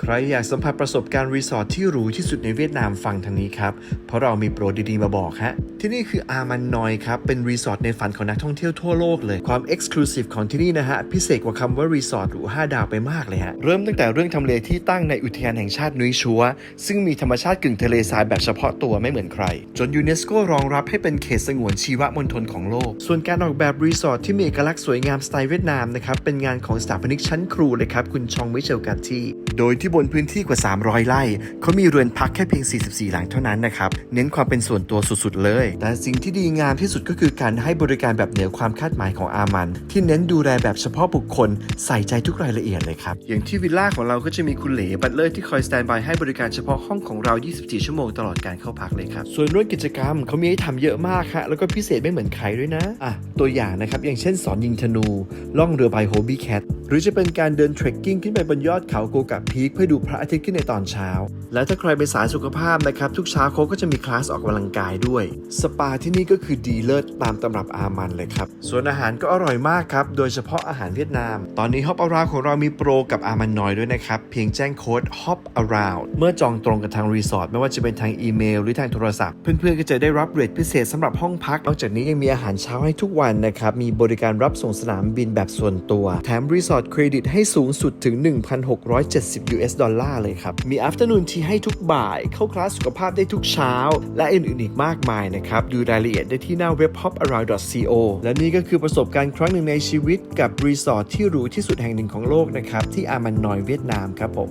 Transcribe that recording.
ใครอยากสัมผัสประสบการณ์รีสอร์ทที่หรูที่สุดในเวียดนามฟังทางนี้ครับ เพราะเรามีโปรดีๆมาบอกฮะ ที่นี่คืออามันนอยครับ เป็นรีสอร์ทในฝันของนักท่องเที่ยวทั่วโลกเลย ความเอ็กซ์คลูซีฟของที่นี่นะฮะ พิเศษกว่าคำว่ารีสอร์ทหรู5ดาวไปมากเลยฮะ เริ่มตั้งแต่เรื่องทำเลที่ตั้งในอุทยานแห่งชาตินุ้ยชัว ซึ่งมีธรรมชาติกึ่งทะเลทรายแบบเฉพาะตัวไม่เหมือนใคร จนยูเนสโกรองรับให้เป็นเขตสงวนชีวมณฑลของโลก ส่วนการออกแบบรีสอร์ทที่มีเอกลักษณ์สวยงามสไตล์เวียดนามนะครับเป็นงานของสถาปนิกชั้นครูเลยครับคุณชองมิเชลกาตีโดยที่บนพื้นที่กว่า 300 ไร่เขามีเรือนพักแค่เพียง 44 หลังเท่านั้นนะครับ เน้นความเป็นส่วนตัวสุดๆเลย แต่สิ่งที่ดีงามที่สุดก็คือการให้บริการแบบเหนือความคาดหมายของอามัน ที่เน้นดูแลแบบเฉพาะบุคคลใส่ใจทุกรายละเอียดเลยครับ อย่างที่วิลล่าของเราก็จะมีคุณเหลบัตเลอร์ที่คอยสแตนบายให้บริการเฉพาะห้องของเรา 24 ชั่วโมงตลอดการเข้าพักเลยครับ ส่วนเรื่องกิจกรรมเขามีให้ทำเยอะมากฮะแล้วก็พิเศษไม่เหมือนใครด้วยนะอะตัวอย่างนะครับอย่างเช่นสอนยิงธนูล่องเรือใบโฮบี้แคทหรือจะเป็นการเดินเทรคกิ้งขึ้นไปบนยอดเขาโกกะพีคเพื่อดูพระอาทิตย์ขึ้นในตอนเช้า และถ้าใครเป็นสายสุขภาพนะครับทุกเช้าเขาก็จะมีคลาสออกกำลังกายด้วย สปาที่นี่ก็คือดีเลิศตามตำรับอามันเลยครับ ส่วนอาหารก็อร่อยมากครับ โดยเฉพาะอาหารเวียดนาม ตอนนี้ Hop Around ของเรามีโปรกับอามันน้อยด้วยนะครับ เพียงแจ้งโค้ด Hop Around เมื่อจองตรงกับทางรีสอร์ทไม่ว่าจะเป็นทางอีเมล หรือทางโทรศัพท์ เพื่อนๆก็จะได้รับเรทพิเศษสำหรับห้องพักนอกจากนี้ยังมีอาหารเช้าให้ทุกวันนะครับมีบริการรับส่งสนามบินแบบส่วนตัว แถมรีสอร์ทเครดิตให้สูงสุดถึง 1,670 US ดอลลาร์เลยครับ มี afternoon tea ให้ทุกบ่าย เข้าคลาสสุขภาพได้ทุกเช้า และอื่นๆอีกมากมายนะครับ ดูรายละเอียดได้ที่หน้าเว็บ hoparound.co และนี่ก็คือประสบการณ์ครั้งหนึ่งในชีวิตกับรีสอร์ทที่หรูที่สุดแห่งหนึ่งของโลกนะครับ ที่อามันนอยเวียดนามครับผม